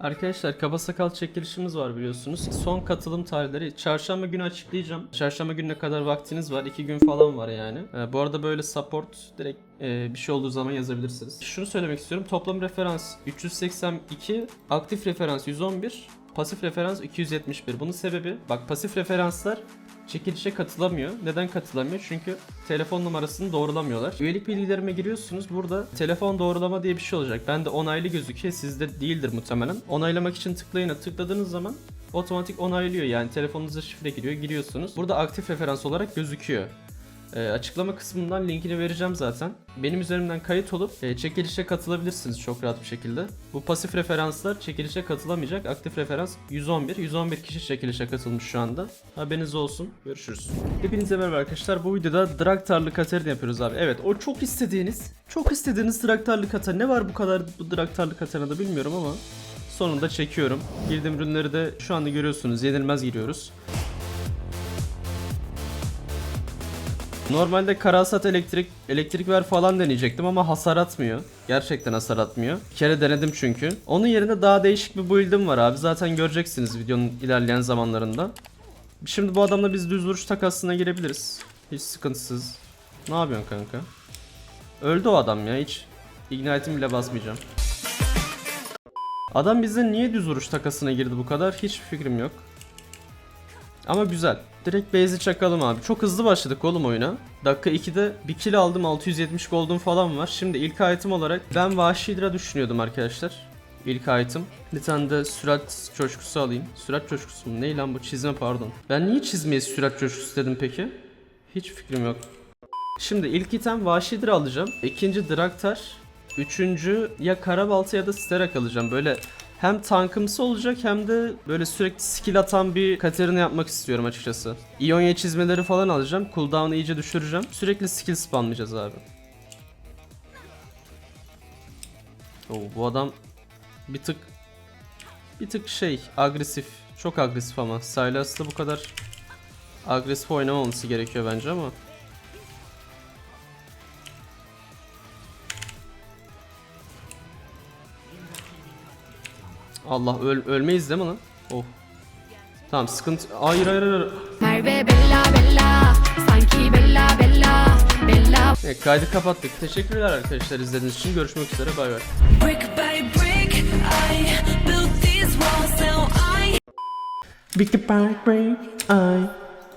Arkadaşlar kaba sakal çekilişimiz var biliyorsunuz. Son katılım tarihleri çarşamba günü açıklayacağım. Çarşamba gününe kadar vaktiniz var. 2 gün falan var yani. Ee, bu arada böyle support direkt e, bir şey olduğu zaman yazabilirsiniz. Şunu söylemek istiyorum. Toplam referans 382, aktif referans 111, pasif referans 271. Bunun sebebi bak pasif referanslar çekilişe katılamıyor. Neden katılamıyor? Çünkü telefon numarasını doğrulamıyorlar. Üyelik bilgilerime giriyorsunuz. Burada telefon doğrulama diye bir şey olacak. Ben de onaylı gözüküyor. Sizde değildir muhtemelen. Onaylamak için tıklayına tıkladığınız zaman otomatik onaylıyor. Yani telefonunuza şifre giriyor. Giriyorsunuz. Burada aktif referans olarak gözüküyor. Ee, açıklama kısmından linkini vereceğim zaten. Benim üzerimden kayıt olup e, çekilişe katılabilirsiniz çok rahat bir şekilde. Bu pasif referanslar çekilişe katılamayacak. Aktif referans 111. 111 kişi çekilişe katılmış şu anda. Haberiniz olsun. Görüşürüz. Hepinize merhaba arkadaşlar. Bu videoda Draktarlı Katerin yapıyoruz abi. Evet o çok istediğiniz, çok istediğiniz Draktarlı Katerin. Ne var bu kadar bu Draktarlı Katerina'da bilmiyorum ama sonunda çekiyorum. Girdiğim ürünleri de şu anda görüyorsunuz. Yenilmez giriyoruz. Normalde karasat elektrik elektrik ver falan deneyecektim ama hasar atmıyor. Gerçekten hasar atmıyor. Bir kere denedim çünkü. Onun yerine daha değişik bir build'im var abi. Zaten göreceksiniz videonun ilerleyen zamanlarında. Şimdi bu adamla biz düz vuruş takasına girebiliriz. Hiç sıkıntısız. Ne yapıyorsun kanka? Öldü o adam ya hiç. Ignite'im bile basmayacağım. Adam bize niye düz vuruş takasına girdi bu kadar? Hiç fikrim yok. Ama güzel. Direkt base'i çakalım abi. Çok hızlı başladık oğlum oyuna. Dakika 2'de bir kill aldım 670 gold'um falan var. Şimdi ilk item olarak ben Vahşi Hydra düşünüyordum arkadaşlar. İlk item. Bir tane de sürat coşkusu alayım. Sürat coşkusu mu? Ne lan bu? Çizme pardon. Ben niye çizmeye sürat coşkusu dedim peki? Hiç fikrim yok. Şimdi ilk item Vahşi Hydra alacağım. İkinci Draktar. Üçüncü ya Karabalta ya da Sterak alacağım. Böyle hem tankımsı olacak hem de böyle sürekli skill atan bir Katerina yapmak istiyorum açıkçası. İonya çizmeleri falan alacağım. Cooldown'u iyice düşüreceğim. Sürekli skill spamlayacağız abi. Oo, bu adam bir tık bir tık şey agresif. Çok agresif ama. Sylas'ta bu kadar agresif oynamaması gerekiyor bence ama. Allah öl ölmeyiz değil mi lan? Oh. Tamam sıkıntı. Hayır hayır hayır. Merve Bella Bella Sanki Bella Bella Bella Evet, kaydı kapattık. Teşekkürler arkadaşlar izlediğiniz için. Görüşmek üzere. Bay bay. Brick by brick, I built these walls. Now I Big bang break, I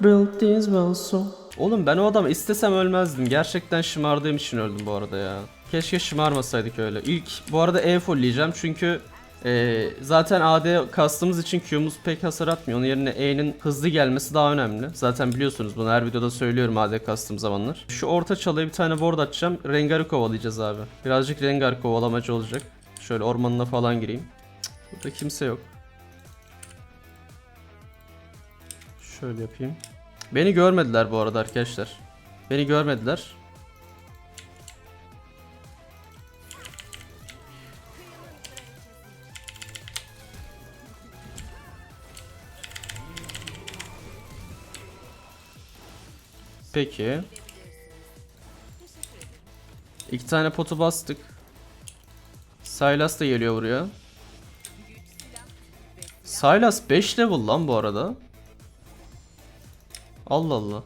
built this well so. Oğlum ben o adamı istesem ölmezdim. Gerçekten şımardığım için öldüm bu arada ya. Keşke şımarmasaydık öyle. İlk bu arada E fullleyeceğim çünkü e, zaten AD kastığımız için Q'muz pek hasar atmıyor. Onun yerine E'nin hızlı gelmesi daha önemli. Zaten biliyorsunuz bunu her videoda söylüyorum AD kastığım zamanlar. Şu orta çalıya bir tane ward atacağım. Rengar'ı kovalayacağız abi. Birazcık Rengar kovalamacı olacak. Şöyle ormanına falan gireyim. Burada kimse yok. Şöyle yapayım. Beni görmediler bu arada arkadaşlar. Beni görmediler. Peki. İki tane potu bastık. Sylas da geliyor buraya. Sylas 5 level lan bu arada. Allah Allah.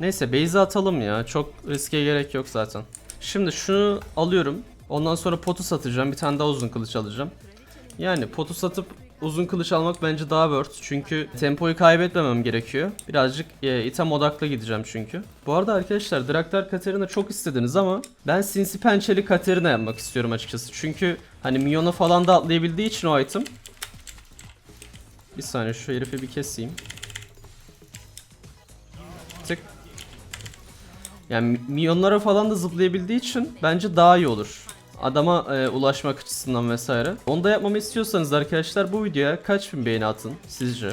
Neyse base'e atalım ya. Çok riske gerek yok zaten. Şimdi şunu alıyorum. Ondan sonra potu satacağım. Bir tane daha uzun kılıç alacağım. Yani potu satıp uzun kılıç almak bence daha worth. Çünkü tempoyu kaybetmemem gerekiyor. Birazcık e, item odaklı gideceğim çünkü. Bu arada arkadaşlar Draktar Katerina çok istediniz ama ben sinsi pençeli Katerina yapmak istiyorum açıkçası. Çünkü hani minyona falan da atlayabildiği için o item. Bir saniye şu herifi bir keseyim. Tık. Yani milyonlara falan da zıplayabildiği için bence daha iyi olur. Adama e, ulaşmak açısından vesaire. Onu da yapmamı istiyorsanız arkadaşlar bu videoya kaç bin beğeni atın sizce?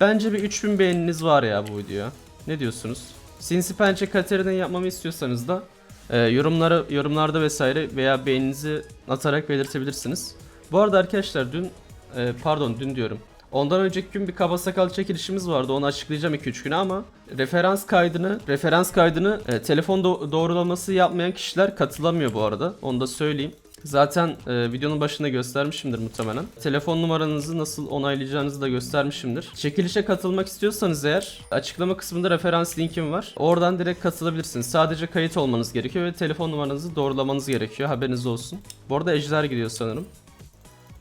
Bence bir 3000 beğeniniz var ya bu videoya. Ne diyorsunuz? Sinsi Pençe Katerina'yı yapmamı istiyorsanız da e, yorumlara, yorumlarda vesaire veya beğeninizi atarak belirtebilirsiniz. Bu arada arkadaşlar dün e, pardon dün diyorum. Ondan önceki gün bir kaba sakal çekilişimiz vardı. Onu açıklayacağım 2-3 güne ama referans kaydını referans kaydını e, telefon do- doğrulaması yapmayan kişiler katılamıyor bu arada. Onu da söyleyeyim. Zaten e, videonun başında göstermişimdir muhtemelen. Telefon numaranızı nasıl onaylayacağınızı da göstermişimdir. Çekilişe katılmak istiyorsanız eğer açıklama kısmında referans linkim var. Oradan direkt katılabilirsiniz. Sadece kayıt olmanız gerekiyor ve telefon numaranızı doğrulamanız gerekiyor. Haberiniz olsun. Bu arada ejder gidiyor sanırım.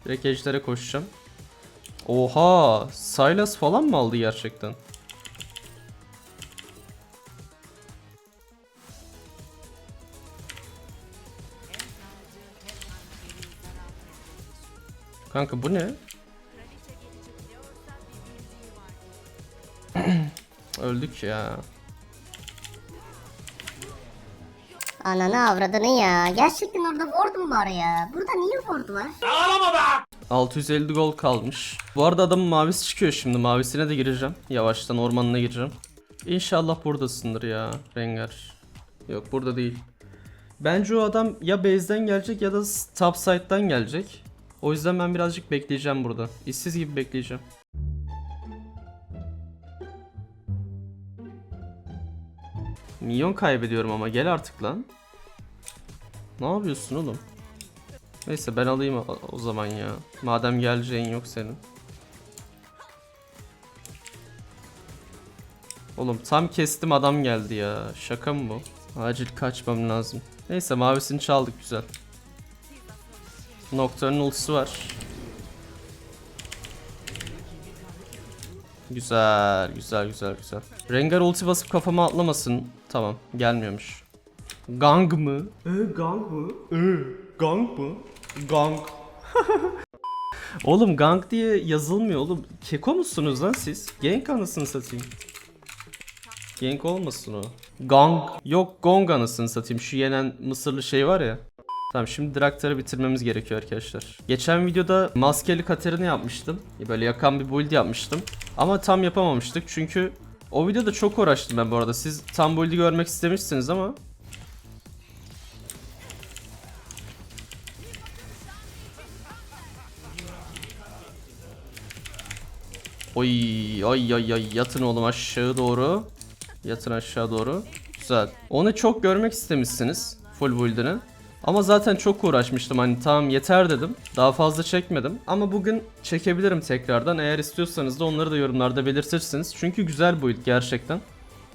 Direkt ejdere koşacağım. Oha! Sylas falan mı aldı gerçekten? Kanka bu ne? Öldük ya. Ananı avradını ya. Gerçekten orada ward mu var ya? Burada niye ward var? 650 gol kalmış. Bu arada adamın mavisi çıkıyor şimdi. Mavisine de gireceğim. Yavaştan ormanına gireceğim. İnşallah buradasındır ya Rengar. Yok burada değil. Bence o adam ya base'den gelecek ya da top side'dan gelecek. O yüzden ben birazcık bekleyeceğim burada. İşsiz gibi bekleyeceğim. Milyon kaybediyorum ama gel artık lan. Ne yapıyorsun oğlum? Neyse ben alayım o- o zaman ya. Madem geleceğin yok senin. Oğlum tam kestim adam geldi ya. Şaka mı bu? Acil kaçmam lazım. Neyse mavisini çaldık güzel. Nocturne'ın ultisi var. Güzel, güzel, güzel, güzel. Rengar ulti basıp kafama atlamasın. Tamam, gelmiyormuş. Gang mı? E, gang mı? E, gang mı? Gang. oğlum gang diye yazılmıyor oğlum. Keko musunuz lan siz? Gank anasını satayım. Gank olmasın o. Gang. Yok gong anasını satayım. Şu yenen mısırlı şey var ya. Tamam şimdi Draktar'ı bitirmemiz gerekiyor arkadaşlar. Geçen videoda maskeli Katerina yapmıştım. Böyle yakan bir build yapmıştım. Ama tam yapamamıştık çünkü o videoda çok uğraştım ben bu arada. Siz tam build'i görmek istemişsiniz ama Oy ay ay ay yatın oğlum aşağı doğru. Yatın aşağı doğru. Güzel. Onu çok görmek istemişsiniz. Full build'ini. Ama zaten çok uğraşmıştım hani tamam yeter dedim. Daha fazla çekmedim. Ama bugün çekebilirim tekrardan. Eğer istiyorsanız da onları da yorumlarda belirtirsiniz. Çünkü güzel build gerçekten.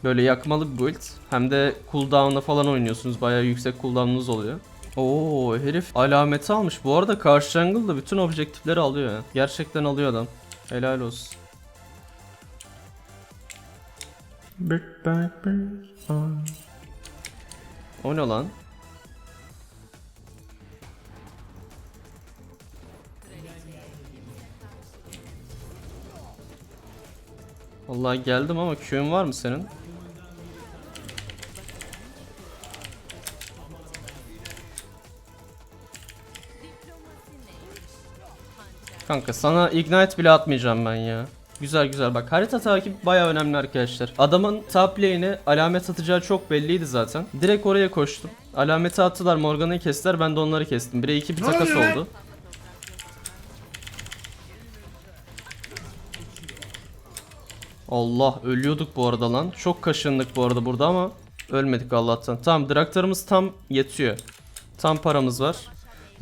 Böyle yakmalı bir build. Hem de cooldown'la falan oynuyorsunuz. Bayağı yüksek cooldown'unuz oluyor. Oo herif alameti almış. Bu arada karşı jungle da bütün objektifleri alıyor. Gerçekten alıyor adam. Helal olsun. Big bang. O ne lan? Vallahi geldim ama Q'un var mı senin? Kanka sana ignite bile atmayacağım ben ya. Güzel güzel bak harita takip baya önemli arkadaşlar. Adamın top lane'e alamet atacağı çok belliydi zaten. Direkt oraya koştum. Alameti attılar Morgan'ı kestiler ben de onları kestim. 1'e 2 bir takas oldu. Allah ölüyorduk bu arada lan. Çok kaşındık bu arada burada ama ölmedik Allah'tan. Tamam Draktar'ımız tam yetiyor. Tam paramız var.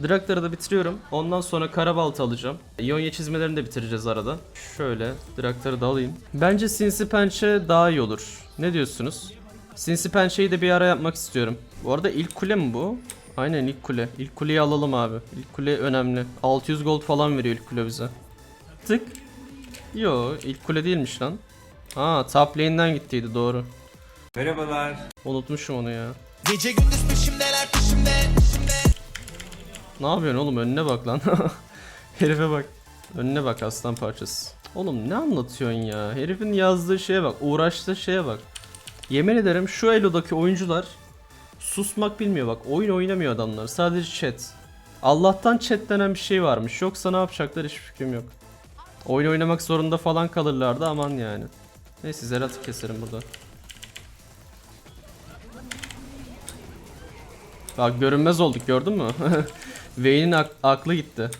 Draktar'ı da bitiriyorum. Ondan sonra Karabaltı alacağım. İonya çizmelerini de bitireceğiz arada. Şöyle Draktar'ı da alayım. Bence Sinsi Pençe daha iyi olur. Ne diyorsunuz? Sinsi Pençe'yi de bir ara yapmak istiyorum. Bu arada ilk kule mi bu? Aynen ilk kule. İlk kuleyi alalım abi. İlk kule önemli. 600 gold falan veriyor ilk kule bize. Tık. Yo ilk kule değilmiş lan. Aa top lane'den gittiydi doğru. Merhabalar. Unutmuşum onu ya. Gece gündüz peşimdeler peşimde Ne yapıyorsun oğlum önüne bak lan. Herife bak. Önüne bak aslan parçası. Oğlum ne anlatıyorsun ya? Herifin yazdığı şeye bak. Uğraştığı şeye bak. Yemin ederim şu Elo'daki oyuncular susmak bilmiyor bak. Oyun oynamıyor adamlar. Sadece chat. Allah'tan chat denen bir şey varmış. Yoksa ne yapacaklar hiç fikrim yok. Oyun oynamak zorunda falan kalırlardı aman yani. Neyse Zerat'ı keserim burada. Bak görünmez olduk gördün mü? Vayne'in ak- aklı gitti.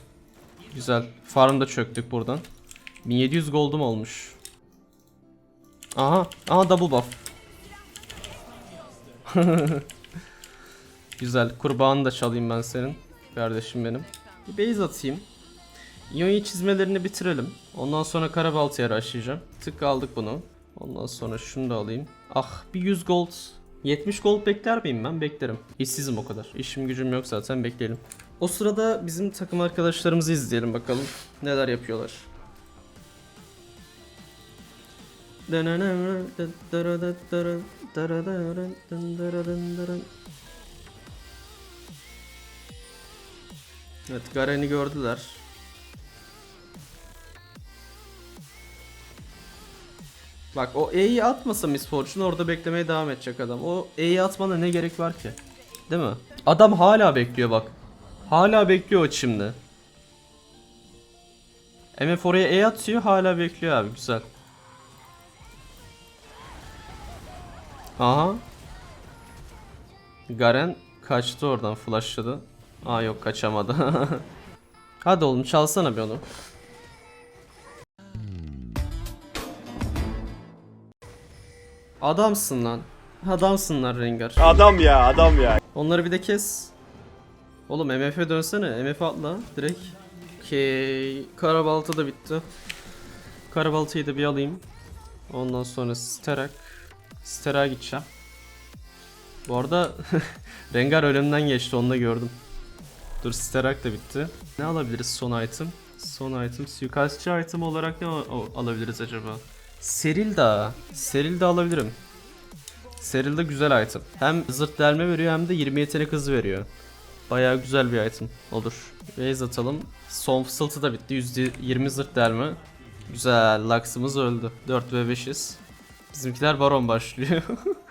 Güzel. Farmda çöktük buradan. 1700 gold'um olmuş. Aha. Aha double buff. Güzel. Kurbağanı da çalayım ben senin. kardeşim benim. Bir base atayım. İonya çizmelerini bitirelim. Ondan sonra Karabaltı'ya başlayacağım. Tık aldık bunu. Ondan sonra şunu da alayım. Ah bir 100 gold. 70 gold bekler miyim ben? Beklerim. İşsizim o kadar. İşim gücüm yok zaten bekleyelim. O sırada bizim takım arkadaşlarımızı izleyelim bakalım. Neler yapıyorlar. Evet Garen'i gördüler. Bak o E'yi atmasa Miss Fortune orada beklemeye devam edecek adam. O E'yi atmana ne gerek var ki? Değil mi? Adam hala bekliyor bak. Hala bekliyor o şimdi. MF oraya E atıyor hala bekliyor abi güzel. Aha. Garen kaçtı oradan flashladı. Aa yok kaçamadı. Hadi oğlum çalsana bir onu. Adamsın lan. Adamsın lan Rengar. Adam ya adam ya. Onları bir de kes. Oğlum MF'e dönsene. MF atla direkt. Okey. Karabaltı da bitti. Karabaltıyı da bir alayım. Ondan sonra Sterak. Sterak'a gideceğim. Bu arada Rengar önümden geçti onu da gördüm. Dur Sterak da bitti. Ne alabiliriz son item? Son item. Suikastçı item olarak ne al- al- alabiliriz acaba? Serilda. Serilda alabilirim. Serilda güzel item. Hem zırt delme veriyor hem de 20 yetenek hızı veriyor. Bayağı güzel bir item olur. Raise atalım. Son fısıltı da bitti. %20 zırt delme. Güzel. Lux'ımız öldü. 4 ve 5'iz. Bizimkiler baron başlıyor.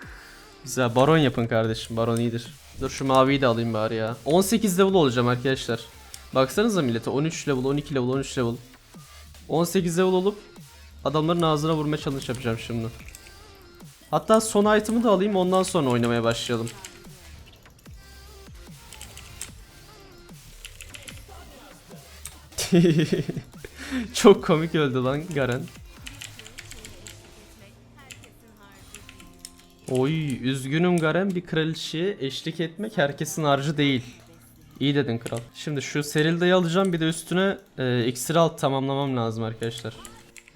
güzel. Baron yapın kardeşim. Baron iyidir. Dur şu maviyi de alayım bari ya. 18 level olacağım arkadaşlar. Baksanıza millete 13 level, 12 level, 13 level. 18 level olup adamların ağzına vurmaya challenge yapacağım şimdi. Hatta son item'ı da alayım ondan sonra oynamaya başlayalım. Çok komik öldü lan Garen. Oy üzgünüm Garen bir kraliçeye eşlik etmek herkesin harcı değil. İyi dedin kral. Şimdi şu Serilda'yı alacağım bir de üstüne e, iksir alt tamamlamam lazım arkadaşlar.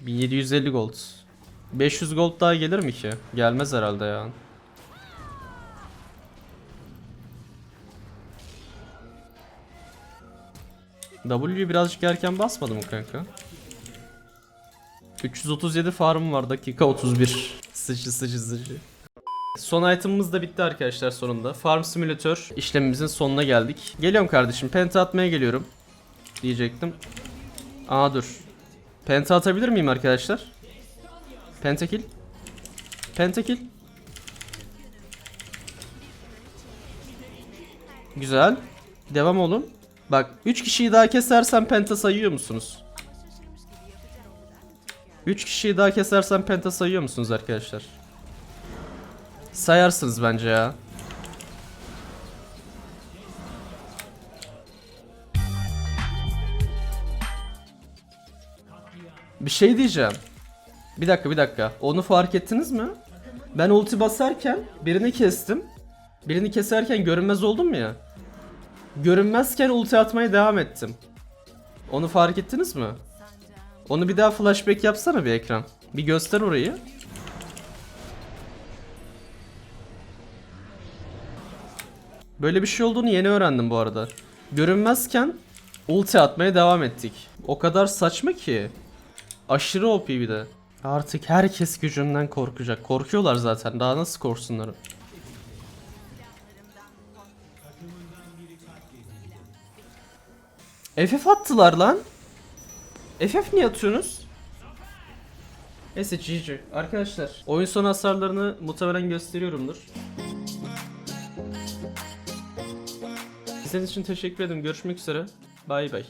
1750 gold. 500 gold daha gelir mi ki? Gelmez herhalde ya. W'yu birazcık erken basmadım kanka. 337 farm var dakika 31. Sıcı sıcı sıcı. Son itemımız da bitti arkadaşlar sonunda. Farm Simulator işlemimizin sonuna geldik. Geliyorum kardeşim. Penta atmaya geliyorum. Diyecektim. Aa dur. Penta atabilir miyim arkadaşlar? Pentakil. Pentakil. Güzel. Devam olun. Bak 3 kişiyi daha kesersem penta sayıyor musunuz? 3 kişiyi daha kesersem penta sayıyor musunuz arkadaşlar? Sayarsınız bence ya. Bir şey diyeceğim. Bir dakika bir dakika. Onu fark ettiniz mi? Ben ulti basarken birini kestim. Birini keserken görünmez oldum ya. Görünmezken ulti atmaya devam ettim. Onu fark ettiniz mi? Onu bir daha flashback yapsana bir ekran. Bir göster orayı. Böyle bir şey olduğunu yeni öğrendim bu arada. Görünmezken ulti atmaya devam ettik. O kadar saçma ki. Aşırı OP bir de. Artık herkes gücümden korkacak. Korkuyorlar zaten. Daha nasıl korksunlar? FF attılar lan. FF niye atıyorsunuz? Neyse GG. Arkadaşlar oyun sonu hasarlarını muhtemelen gösteriyorumdur. İzlediğiniz için teşekkür ederim. Görüşmek üzere. Bay bay.